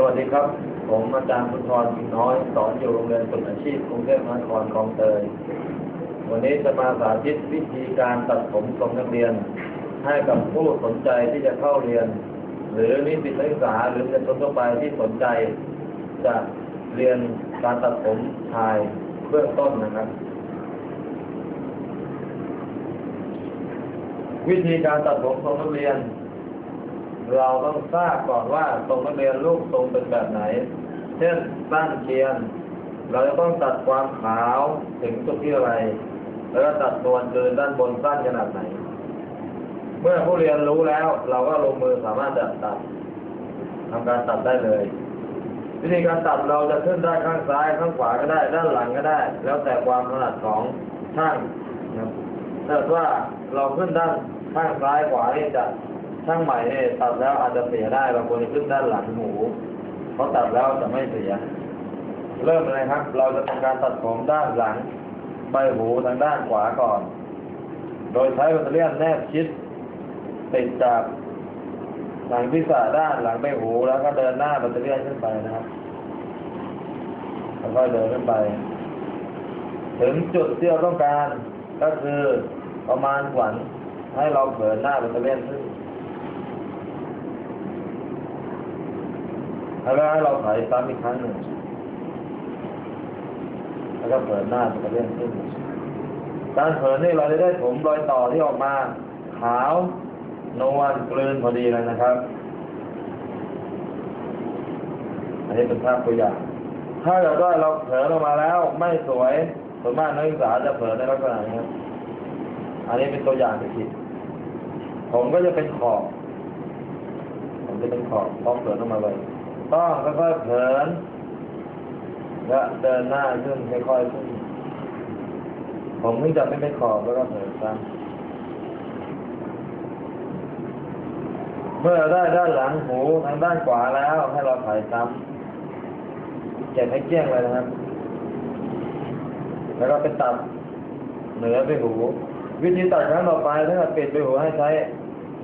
สวัสดีครับ ผมอาจารย์สุนทรสิงน้อย สอนอยู่โรงเรียนฝึกอาชีพกรุงเทพมหานครคลองเตย วันนี้จะมาสาธิตวิธีการตัดผมทรงนักเรียน ให้กับผู้สนใจที่จะเข้าเรียน หรือนิสิตนักศึกษาหรือประชาชนทั่วไปที่สนใจ จะเรียนการตัดผมชายเบื้องต้นนะครับ วิธีการตัดผมทรงนักเรียน เราต้องทราบก่อนว่าทรงนักเรียนรูปทรงเป็นแบบไหน เช่นสั้นเชียน เราจะต้องตัดความขาวถึงจุดที่อะไร แล้วตัดนวลเกินด้านบนสั้นขนาดไหน เมื่อผู้เรียนรู้แล้ว เราก็ลงมือสามารถจะตัดทำการตัดได้เลย วิธีการตัดเราจะขึ้นได้ข้างซ้ายข้างขวาก็ได้ ด้านหลังก็ได้ แล้วแต่ความถนัดของช่างนะครับถ้าว่าเราขึ้นด้านข้างซ้ายขวานี่จะ ช่างใหม่เนี่ยตัดแล้วอาจจะเสียได้บางคนขึ้นด้านหลังหูเพราะตัดแล้วจะไม่เสีย เริ่มเลยครับ เราจะทำการตัดผมด้านหลังใบหูทางด้านขวาก่อน โดยใช้แบตเตอรี่แนบชิดติดจากหลังพิษาด้านหลังใบหูแล้วก็เดินหน้าแบตเตอรี่ขึ้นไปนะครับแล้วก็เดินขึ้นไป ถึงจุดที่เราต้องการก็คือประมาณขวัญให้เราเผยหน้าแบตเตอรี่ขึ้น แล้วเราถ่ายซ้ำอีกครั้งหนึ่ง แล้วก็เผยหน้าแบตเตอรี่ขึ้น การเผยนี่เราจะได้ผมรอยต่อที่ออกมา ขาวนวลกลืนพอดีเลยนะครับ อันนี้เป็นภาพตัวอย่าง ถ้าเกิดว่าเราเผลอลงมาแล้วไม่สวยส่วนมากนักศึกษาจะเผลอในลักษณะนี้ครับ อันนี้เป็นตัวอย่างที่ผิดผมก็จะเป็นขอบ ผมจะเป็นขอบพร้อมเผลอลงมาเลย ต้องค่อยๆเผลอและเดินหน้าขึ้นค่อยๆขึ้นผมถึงจะไม่เป็นขอบแล้วก็เผลอซ้ำเมื่อได้ด้านหลังหูทางด้านขวาแล้วให้เราถ่ายซ้ำเก็บให้เกี้ยงเลยนะครับ แล้วก็ไปตัดเหนือไปหู วิธีตัดครั้งต่อไปถ้าเกิดปิดไปหูให้ใช้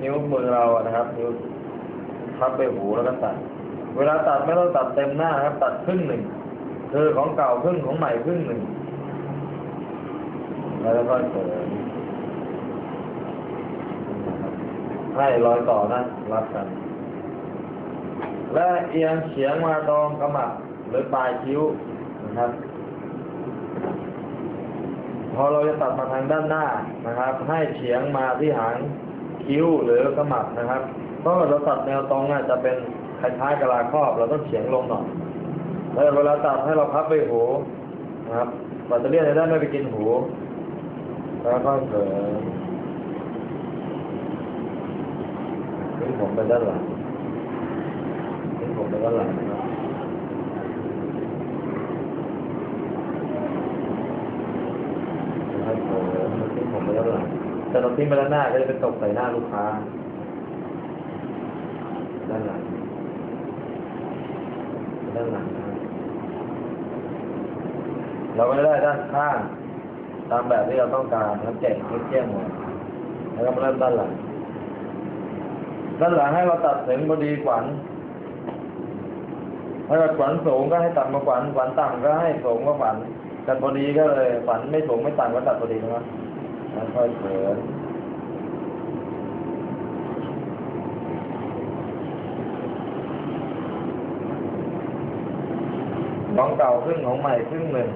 นิ้วมือเราอะนะครับ นิ้วทับไปหูแล้วก็ตัด เวลาตัดไม่ต้องตัดเต็มหน้าครับ ตัดครึ่งหนึ่งคือของเก่าครึ่งของใหม่ครึ่งหนึ่ง แล้วก็เสริมให้รอยต่อนะรับกัน และเอียงเฉียงมาตรงกระหมับหรือปลายคิ้วนะครับ พอเราจะตัดมาทางด้านหน้านะครับ ให้เฉียงมาที่หางคิ้วหรือกระหมับนะครับเพราะเราตัดแนวตรงน่ะจะเป็น คล้ายๆกะลาครอบ เราต้องเฉียงลงหน่อยแล้วเวลาตัดให้เราพับไปหูนะครับแบตเตอรี่จะได้ไม่ไปกินหูแล้วก็เกิดขึ้นผมไปด้านหลังขึ้นผมไปด้านหลังนะครับให้ผมขึ้นผมไปด้านหลังแต่เราทิ้งไปด้านหน้าก็จะเป็นตกใส่หน้าลูกค้าด้านหลัง ด้านหลังนะครับเราก็ได้ด้านข้างตามแบบที่เราต้องการแล้วแจกให้แจ้งหมดแล้วก็มาเริ่มด้านหลัง ด้านหลังให้เราตัดถึงพอดีขวัญถ้าเกิดขวัญสูงก็ให้ตัดมาขวัญขวัญต่ำก็ให้สูงกว่าขวัญแต่พอดีก็เลยขวัญไม่สูงไม่ต่ำก็ตัดพอดีนะครับค่อยเขิน ของเก่าครึ่งของใหม่ครึ่งหนึ่ง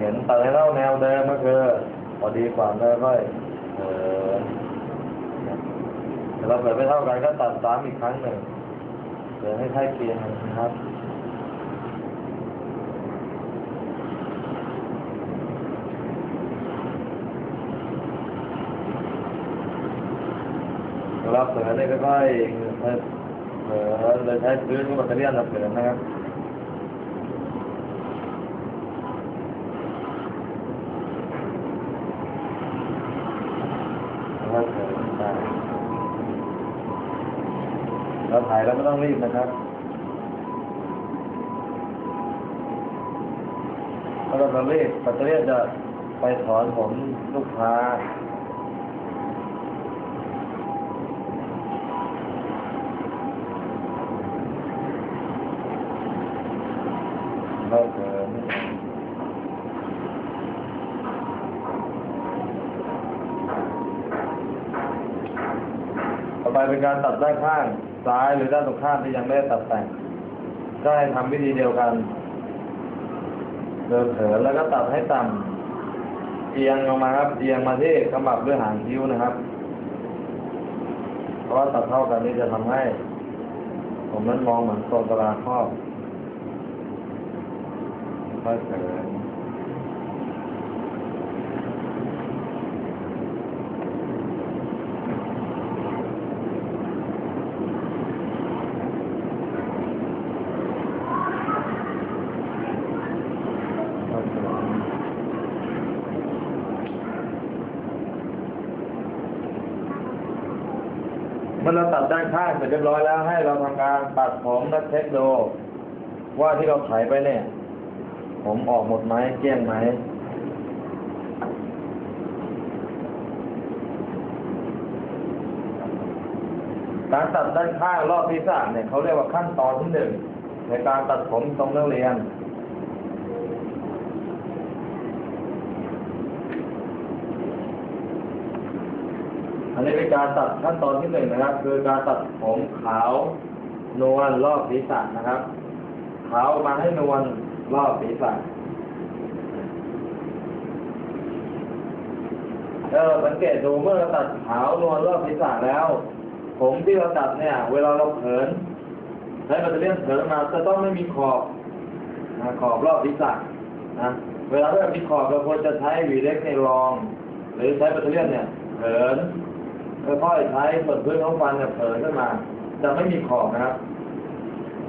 เห็นตัดให้เท่าแนวเดิมก็คือพอดีขวัญแล้ค่อยเราเปิดไม่เท่ากันก็ตัดซ้ำอีกครั้งหนึ่งเดี๋ยวให้ใช้เคียงนนะครับเราเปิดนี่ก็ค่อยๆเปิดเลยใช้พื้นกับแบตเตอรี่อันดับเปิดนะครับ แล้วเราถ่ายเราไม่ต้องรีบนะครับถ้เราเรรีบปัตเตอร์จะไปถอนผมลูกค้าโอเค เป็นการตัดด้านข้างซ้ายหรือด้านตรงข้ามที่ยังไม่ได้ตัดแต่งก็ให้ทำวิธีเดียวกัน เดินเถินแล้วก็ตัดให้ต่ำเอียงลงมาครับเอียงมาที่ขมับด้วยหางคิ้วนะครับ เพราะว่าตัดเท่ากันนี้จะทำให้ ผมนั้นมองเหมือนทรงกะลาครอบค่อยเถินค่อยเถินเมื่อเราตัดด้านข้างเสร็จเรียบร้อยแล้ว ให้เราทำการตัดผมและเช็คดูว่าที่เราไถไปเนี่ย ผมออกหมดไหมเกลี้ยงไหมการตัดด้านข้างรอบศีรษะเนี่ยเขาเรียกว่าขั้นตอนที่หนึ่งในการตัดผมทรงนักเรียน อันนี้เป็นการตัดขั้นตอนที่หนึ่งนะครับ คือการตัดผมขาวนวลรอบศีรษะนะครับขาวมาให้นวลรอบศีรษะเออสังเกตดูเมื่อเราตัดขาวนวลรอบศีรษะแล้ว ผมที่เราตัดเนี่ย เวลาเราเขินใช้แบตเตอรี่เขินมาจะต้องไม่มีขอบนะขอบรอบศีรษะนะเวลาเรามีขอบเราควรจะใช้วีเล็กในรอง หรือใช้แบตเตอรี่เนี่ยเขิน ค่อยๆใช้ส่วนพื้นของฟันเนี่ยเขินขึ้นมา จะไม่มีขอบนะครับ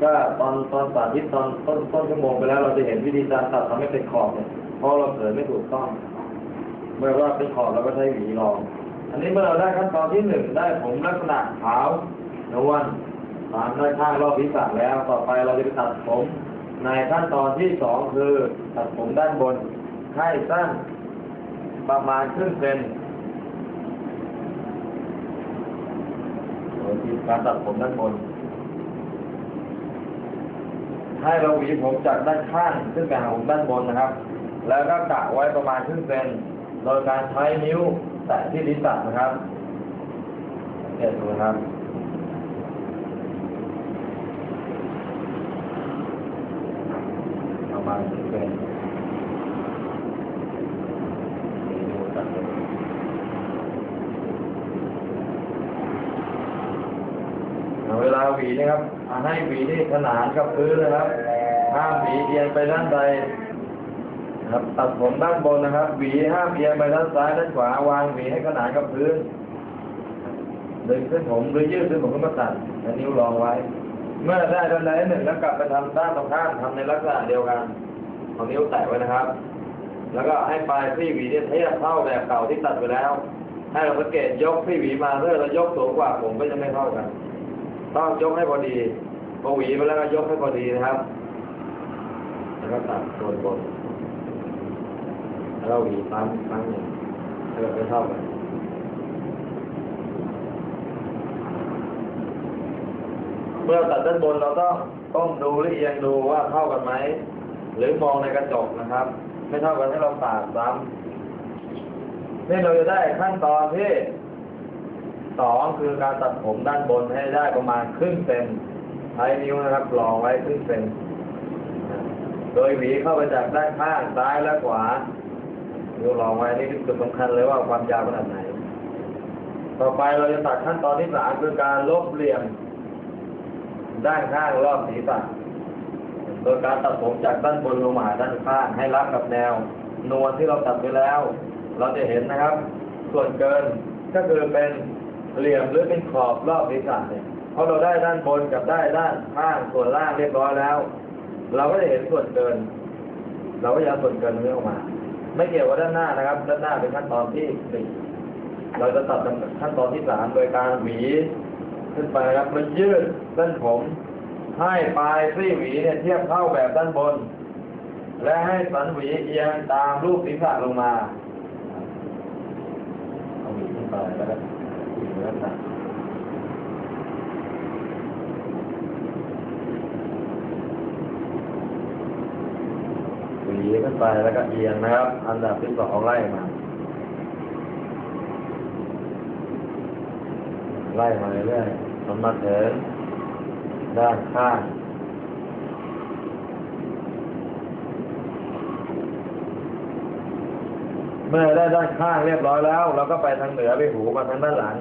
ก็ตอนตอนสาธิตตอนต้นต้นชั่วโมงไปแล้วเราจะเห็นวิธีการตัดทำให้เป็นขอบเนี่ยเพราะเราเขินไม่ถูกต้อง เมื่อว่าเป็นขอบเราก็ใช้หวีรอง อันนี้เมื่อเราได้ขั้นตอนที่หนึ่งได้ผมลักษณะขาวนวลตามด้านข้างรอบศีรษะแล้ว ต่อไปเราจะไปตัดผม ในขั้นตอนที่สองคือตัดผมด้านบนให้สั้นประมาณครึ่งเซนือนที่การตัดผมด้านบน ให้เราหวีผมจากด้านข้างขึ้นไปหาผมด้านบนนะครับ แล้วก็กะไว้ประมาณครึ่งเซนโดยการใช้นิ้วแตะที่ลิ้นตัดนะครับเดี๋ยวดูนะครับ ประมาณครึ่งเซนนิ้วแตะเลยเวลาหวีนะครับอ่า ให้หวีที่ขนานกับพื้นนะครับ ห้ามหวีเอียงไปด้านใดครับตัดผมด้านบนนะครับ หวีห้ามเอียงไปด้านซ้ายด้านขวาวางหวีให้ขนานกับพื้นดึงเส้นผมหรือยืดเส้นผมขึ้นมาตัดแล้วนิ้วรองไว้ เมื่อได้ด้านใดหนึ่งแล้วกลับไปทำด้านตรงข้ามทำในลักษณะเดียวกันเอานิ้วแตะไว้นะครับ แล้วก็ให้ปลายซี่หวีเนี่ยเทียบเท่าแบบเก่าที่ตัดไปแล้ว ให้เราสังเกตยกซี่หวีมาเรื่อยแล้วยกสูงกว่าผมก็จะไม่เท่ากัน ต้องยกให้พอดี พอหวีไปแล้วก็ยกให้พอดีนะครับ แล้วก็ตัดส่วนบนแล้วหวีปั๊มปั๊มหนึ่งให้แบบไม่เท่ากันเมื่อตัดด้านบนเราต้องต้องดูหรือเอียงดูว่าเท่ากันไหมหรือมองในกระจกนะครับ ไม่เท่ากันให้เราปาดซ้ำนี่เราจะได้ขั้นตอนที่สองคือการตัดผมด้านบนให้ได้ประมาณครึ่งเซน ช้นิ้วนะครับรองไว้ครึ่งเซนโดยหวีเข้าไปจากด้านข้างซ้ายและขวา นิ้วรองไว้นี่คือจุดสำคัญเลยว่าความยาวขนาดไหน ต่อไปเราจะตัดขั้นตอนที่สามคือการลบเหลี่ยม ด้านข้างรอบศีรษะโดยการตัดผมจากด้านบนลงมาด้านข้างให้รับกับแนว นวลที่เราตัดไปแล้ว เราจะเห็นนะครับ ส่วนเกินก็คือเป็นเหลี่ยมหรือเป็นขอบรอบศีรษะเนี่ย ราะเราได้ด้านบนกับได้ด้านข้างส่วนล่างเรียบร้อยแล้ว เราก็จะเห็นส่วนเกิน เราก็จะเอาส่วนเกินนี้ออกมา ไม่เกี่ยวกับด้านหน้านะครับ ด้านหน้าเป็นขั้นตอนที่สี่เราจะตัดขั้นตอนที่สามโดยการหวี ขึ้นไปนะครับมันยืดเส้นผมให้ปลายซี่หวีเนี่ยเทียบเท่าแบบด้านบน และให้สันหวีเอียงตามรูปศีรษะลงมาเอาหวีขึ้นไปแล้วก็หวีแล้วนะ ขึ้นไปแล้วก็เอียงนะครับ อันดับที่สองไล่มาไล่มาเรื่อยๆจนมาถึงด้านข้างเมื่อได้ด้านข้างเรียบร้อยแล้วเราก็ไปทางเหนือไปหูมาทางด้านหลัง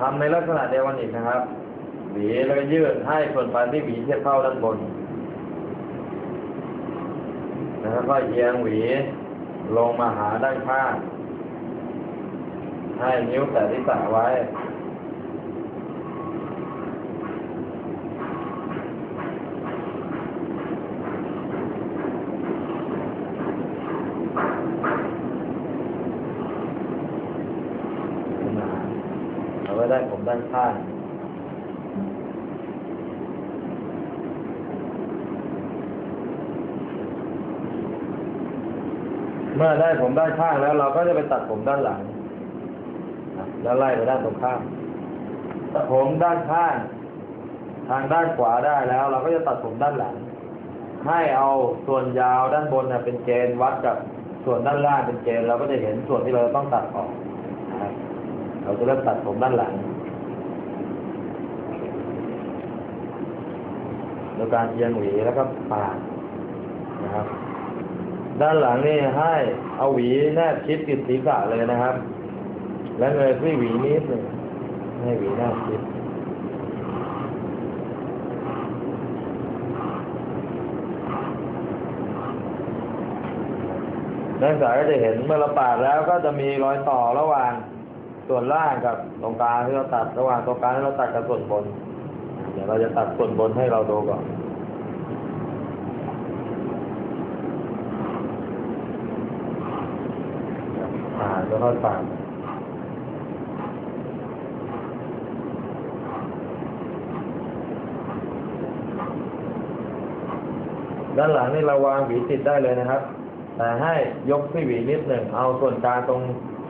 ทำในลักษณะเดียวกันอีกนะครับหวีแล้วก็ยืดให้ส่วนปลายที่หวีเทียบเข้าด้านบน แล้วก็เอียงหวีลงมาหาด้านข้างให้นิ้วแตะที่สาไว้ เราก็ได้ผมด้านข้าง เมื่อได้ผมด้านข้างแล้ว เราก็จะไปตัดผมด้านหลัง แล้วไล่ไปด้านตรงข้ามตัดผมด้านข้างทางด้านขวาได้แล้ว เราก็จะตัดผมด้านหลัง ให้เอาส่วนยาวด้านบนเน่ยเป็นเกณฑ์วัดกับส่วนด้านล่างเป็นเกณฑ์เราก็จะเห็นส่วนที่เราต้องตัดออกนะเราจะเริ่มตัดผมด้านหลังโดยการเอียงหวีแล้วก็ปาดนะครับ ด้านหลังนี่ให้เอาหวีแนบชิดติดศีรษะเลยนะครับ และเงยที่หวีนิดหนึ่งให้หวีแนบชิดนักศึกษาก็จะเห็นเมื่อเราปาดแล้วก็จะมีรอยต่อระหว่างส่วนล่างกับตรงกลางที่เราตัดระหว่างตรงกลางที่เราตัดกับส่วนบน เดี๋ยวเราจะตัดส่วนบนให้เราดูก่อนอ่า แล้วก็ตาดด้านหลังนี่เราวางหวีติดได้เลยนะครับ แต่ให้ยกซี่หวีนิดหนึ่ง เอาส่วนกลางตรง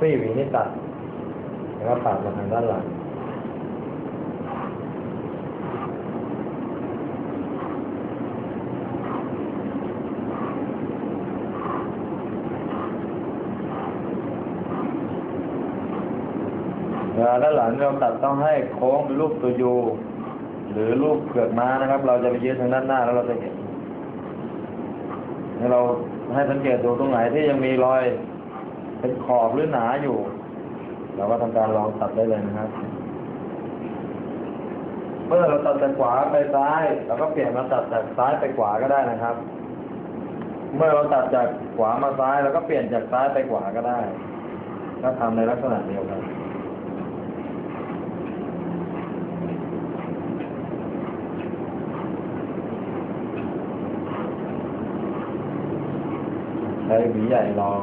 ซี่หวีนี่ตัด แล้วก็ตัดมาทางด้านหลัง เวลานหลังเราตัดต้องให้โค้งเป็นรูปตัวยูหรือรูปเกือกม้านะครับ เราจะไปยืดทางด้านหน้าแล้วเราจะเห็นให้เราให้สังเกตดูตรงไหนที่ยังมีรอย เป็นขอบหรือหนาอยู่ เราก็ทำการลองตัดได้เลยนะครับ เมื่อเราตัดจากขวาไปซ้ายเราก็เปลี่ยนมาตัดจากซ้ายไปขวาก็ได้นะครับ เมื่อเราตัดจากขวามาซ้ายเราก็เปลี่ยนจากซ้ายไปขวาก็ได้ ก็ทำในลักษณะเดียวกัน ใช้หวีใหญ่ลอง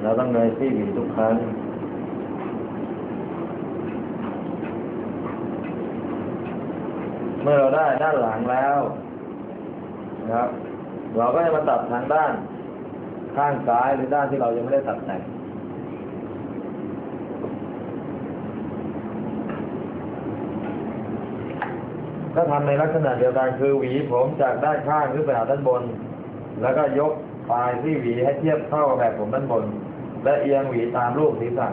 แล้วต้องเงยที่หวีทุกครั้งเมื่อเราได้ด้านหลังแล้วนะครับ เราก็จะมาตัดทางด้านข้างซ้ายหรือด้านที่เรายังไม่ได้ตัดแต่ง ก็ทำในลักษณะเดียวกันคือหวีผมจากด้านข้างขึ้นไปหาด้านบน แล้วก็ยกปลายที่หวีให้เทียบเท่ากับแบบผมด้านบน และเอียงหวีตามรูปศีรษะ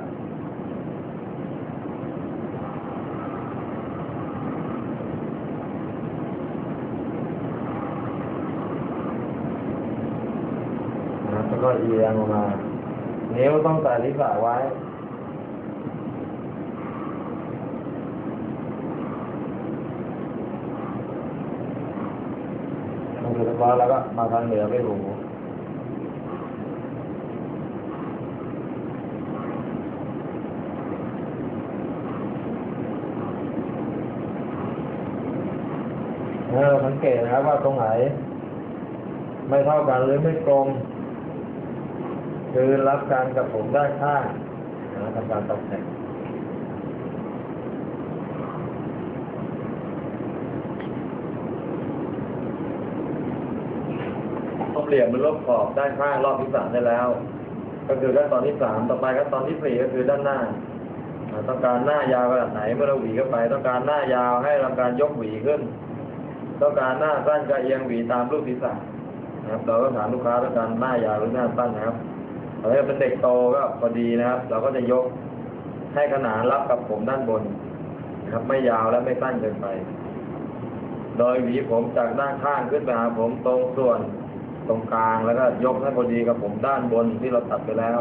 แล้วก็เอียงออกมา นิ้วต้องแต่ศีรษะไว้ มันคือเรียบร้อยแล้วก็มาทางเหนือไปหูเออสังเกตนะครับว่าตรงไหน ไม่เท่ากันหรือไม่ตรงคือรับการกับผมได้ข้างนะทำการตกแต่ง ลบ เลี่ยมหรือลบขอบด้านข้างรอบที่สามได้แล้ว ก็คือขั้นตอนที่สามต่อไปขั้นตอนที่สี่ก็คือด้านหน้า ต้องการหน้ายาวขนาดไหนเมื่อเราหวีเข้าไป ต้องการหน้ายาวให้ทำการยกหวีขึ้น ต้องการหน้าสั้นก็เอียงหวีตามรูปศีรษะนะครับเราก็ถามลูกค้าแล้วกันหน้ายาวหรือหน้าสั้นนะครับถ้าเป็นเด็กโตก็พอดีนะครับ เราก็จะยกให้ขนานรับกับผมด้านบนนะครับไม่ยาวและไม่สั้นเกินไป โดยหวีผมจากด้านข้างขึ้นไปหาผมตรงส่วน ตรงกลางแล้วก็ยกให้พอดีกับผมด้านบนที่เราตัดไปแล้ว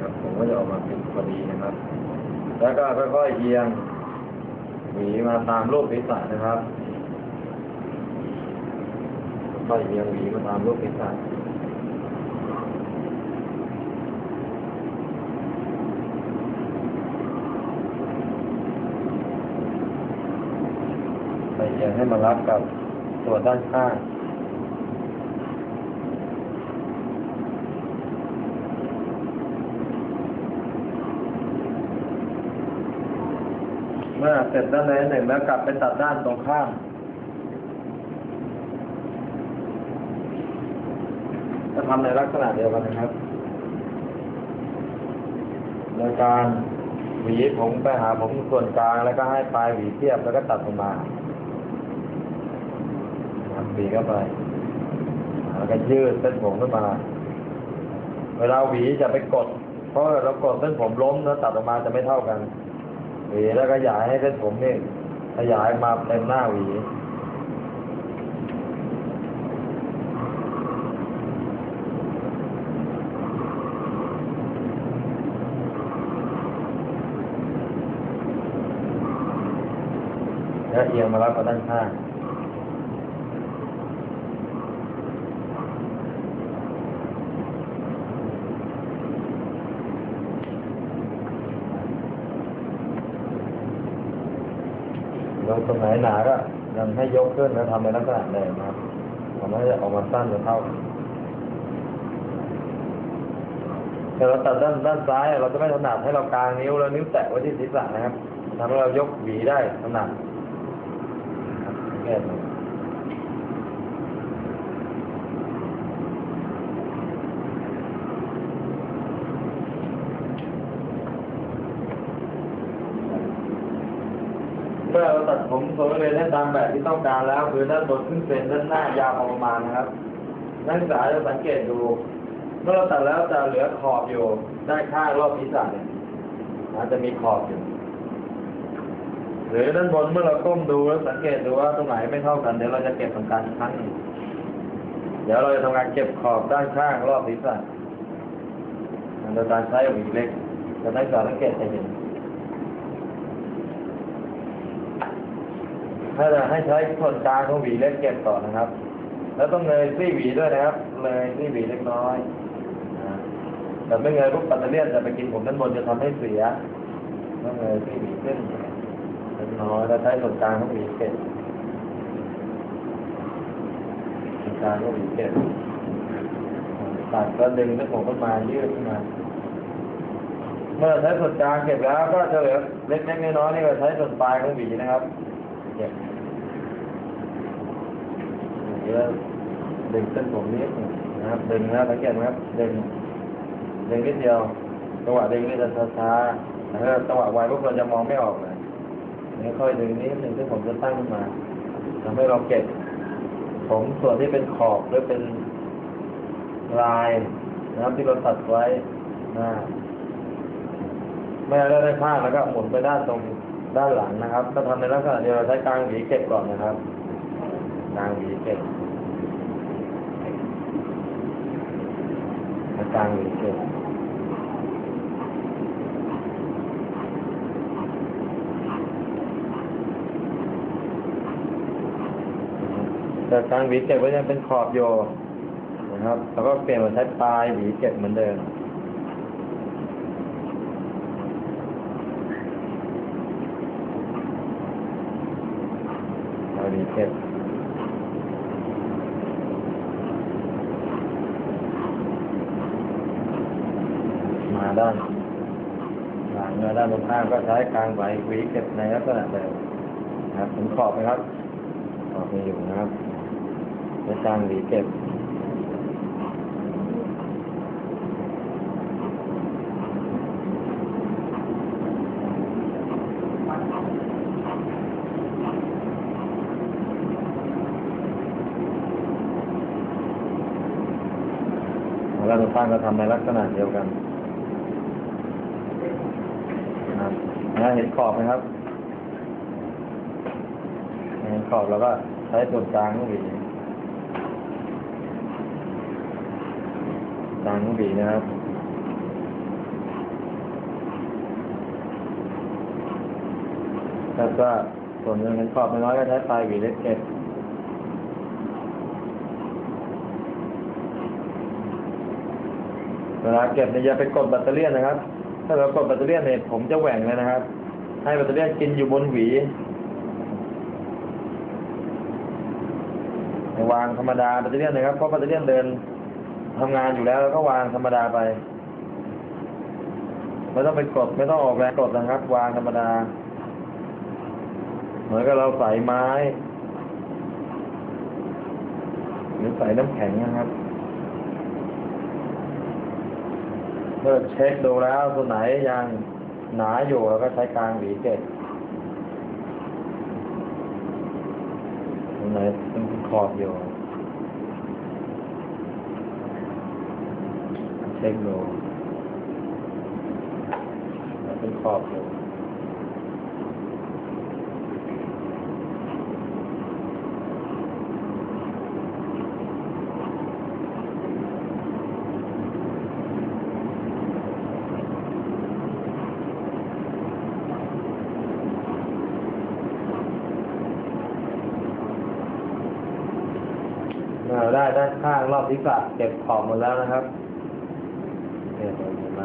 ครับผมก็จะออกมาเป็นพอดีนะครับ แล้วก็ค่อยๆเอียงหวีมาตามรูปศีรษะนะครับค่อยๆเอียงหวีมาตามรูปศีรษะไปเอียง ให้มันรับกับส่วด้านข้างเมื่อเสร็จด้านใดหนึ่งแล้วกลับไปตัดด้านตรงข้ามจะทำในลักษณะเดียวกันนะครับ โดยการหวีผมไปหาผมส่วนกลางแล้วก็ให้ปลายหวีเทียบแล้วก็ตัดออกมา บหวีเข้าไปแล้วก็ยืดเส้นผมขึ้นมา เวลาหวีจะไปกด เพราะเรากดเส้นผมล้มแล้วตัดออกมาจะไม่เท่ากันหวีแล้วก็ขยายให้เส้นผมนี่ขยายมาเต็มหน้าหวีแล้วเอียงมารับกับด้านข้างลง ตรงไหนหนาก็ยังให้ยกขึ้นแล้วทำในลักษณะเดิมนะครับทำให้ออกมาสั้นเท่าแต่เราตัดด้านด้านซ้าย เราจะไม่ถนัดให้เรากางนิ้วแล้วนิ้วแตะไว้ที่ศีรษะนะครับทำให้เรายกหวีได้ถนัดแค่นี้เมื่อเราตัดผมทรง นักเรียนให้ตามแบบที่ต้องการแล้วคือด้านบนขึ้นเป็นด้านหน้ายาวประมาณนะครับ นักศึกษาจะสังเกตดู เมื่อเราตัดแล้วจะเหลือขอบอยู่ด้านข้างรอบศีรษะเนี่ยอาจจะมีขอบอยู่ หรือด้านบนเมื่อเราก้มดูแล้วสังเกตดูว่าตรงไหนไม่เท่ากันเดี๋ยวเราจะเก็บทำการครั้งหนึ่งเดี๋ยวเราจะทำการเก็บขอบด้านข้างรอบศีรษะโดยการใช้หวีเล็กจะนักศึกษาสังเกตจะเห็น ถ้าจะให้ใช้ส่วนกลางของหวีเล็กเก็บก่อนะครับ แล้วต้องเงยซี่หวีด้วยนะครับเลยซี่หวีเล็กน้อยนะแต่ไม่เงยปุ๊บปัตเตอร์เลียนจะไปกินผมด้านบนจะทำให้เสียต้องเงยซี่หวีขึ้นเล็กน้อยแล้วใช้ส่วนกลางของหวีเก็บส่วนกลางของหวีเก็บตัดก็ดึงเส้นผมขึ้นมายืดขึ้นมาเมื่อใช้ส่วนกลางเก็บแล้วก็จะเหลือเล็กๆน้อยๆนี่ก็ใช้ส่วนปลายของหวีนะครับ เก็บเดี๋ยวดึงเส้นผมนิดนะครับ ดึงนะสังเกตไหมครับ ดึง ดึงนิดเดียว จังหวะดึงนี่จะช้าๆแต่ถ้าจังหวะไวพวกเราจะมองไม่ออกเลยนี่ค่อยดึงนิดหนึ่งที่ผมจะตั้งขึ้นมาทำให้เราเก็บผมส่วนที่เป็นขอบหรือเป็นลายนะครับที่เราตัดไว้นะไม่ได้ได้ผ้าแล้วก็หมุนไปด้านตรง ด้านหลังนะครับก็ทำในลักษณะเดียวเราใช้กลางหวีเก็บก่อนนะครับกลางหวีเก็บกลางหวีเก็บแต่กลางหวีเก็บก็ยังเป็นขอบอยู่นะครับ แล้วก็เปลี่ยนมาใช้ปลายหวีเก็บเหมือนเดิม ปลายหวีเก็บมาด้านหลังเนื้อด้านตรงข้างก็ใช้กลางใบวีเก็บในลักษณะเดิมนะครับผมขอบไหมครับขอบไปอยู่นะครับแล้วกลางวีเก็บ ทุกท่านก็ทำในลักษณะเดียวกันนะเห็นขอบไหมครับเห็นขอบแล้วก็ใช้ส่วนกลางของหวีกลางของหวีนะครับแล้วก็ส่วนหนึ่งเห็นขอบไม่น้อยก็ใช้ปลายหวีเล็กเก็บ เวลาเก็บเนี่ยอย่าไปกดแบตเตอรี่ยนนะครับ ถ้าเรากดแบตเตอรี่ยนเนี่ยผมจะแหว่งเลยนะครับ ให้แบตเตอรี่ยนกินอยู่บนหวีวางธรรมดาแบตเตอรี่ยนะครับ เพราะแบตเตอรี่ยนเดินทำงานอยู่แล้วแล้วก็วางธรรมดาไป ไม่ต้องไปกดไม่ต้องออกแรงกดนะครับ วางธรรมดา เหมือนกับเราใส่ไม้ หรือใส่น้ำแข็งนะครับ เมื่อเช็คดูแล้วตัวไหนยังหนาอยู่เราก็ใช้กลางหวีเก็บตัวไหนเป็นขอบอยู่เช็คดูแล้วเป็นขอบอยู่เราได้านข้างรอบศีรษะเก็บขอบหมดแล้วนะครับเก็บหมดไหม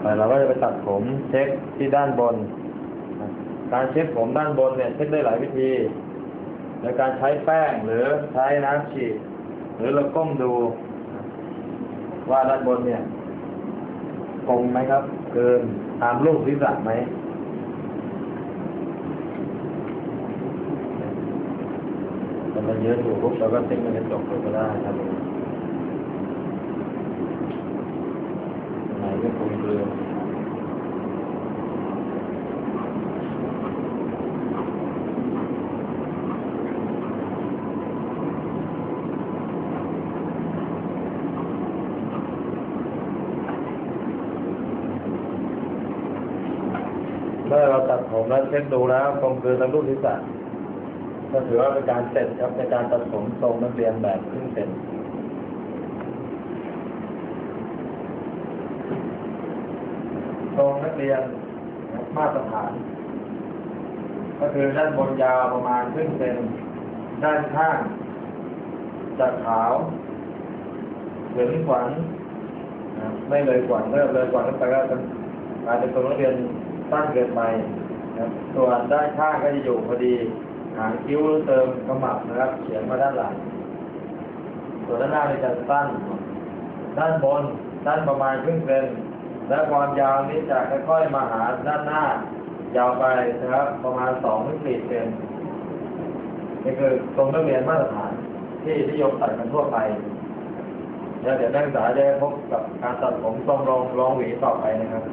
ไปเราก็จะไปตัดผมเช็คที่ด้านบน การเช็คผมด้านบนเนี่ยเช็คได้หลายวิธีในการใช้แป้งหรือใช้น้ำฉีดหรือเราก้มดู ว่าด้านบนเนี่ยตรงไหมครับ เกินตามรูปศีรษะไหม มันเยอะอยู่ปุ๊บเราก็เช็คในกระจกดูก็ได้ครับผมไหนก็คงเกลือเมื่อเราตัดผมแล้วเช็คดูแล้วคงเกลือตามรูปศีรษะ ก็ถือว่าเป็นการเสร็จครับในการตัดผมทรงนักเรียนแบบครึ่งเสร็จทรงนักเรียนมาตรฐาน ก็คือด้านบนยาวประมาณครึ่งเซนด้านข้างจากขาวถึงขวัญนไม่เลยขวัญเมื่อเลยขวัญขึ้นไปก็จะกลายเป็นทรงนักเรียนสั้นเกินไปนะครับส่วนด้านข้างก็จะอยู่พอดี หางคิ้วเติมขมับนะครับเฉียงมาด้านหลังส่วนด้านหน้าจะสั้นด้านบนด้านประมาณครึ่งเซนและความยาวนี้จะค่อยๆมาหาด้านหน้ายาวไปนะครับ ประมาณสองถึงสี่เซนนี่คือทรงนักเรียนมาตรฐานที่นิยมตัดกันทั่วไปแล้วเดี๋ยวนักศึกษาจะได้พบกับการตัดผมทรงรองรองหวีต่อไปนะครับ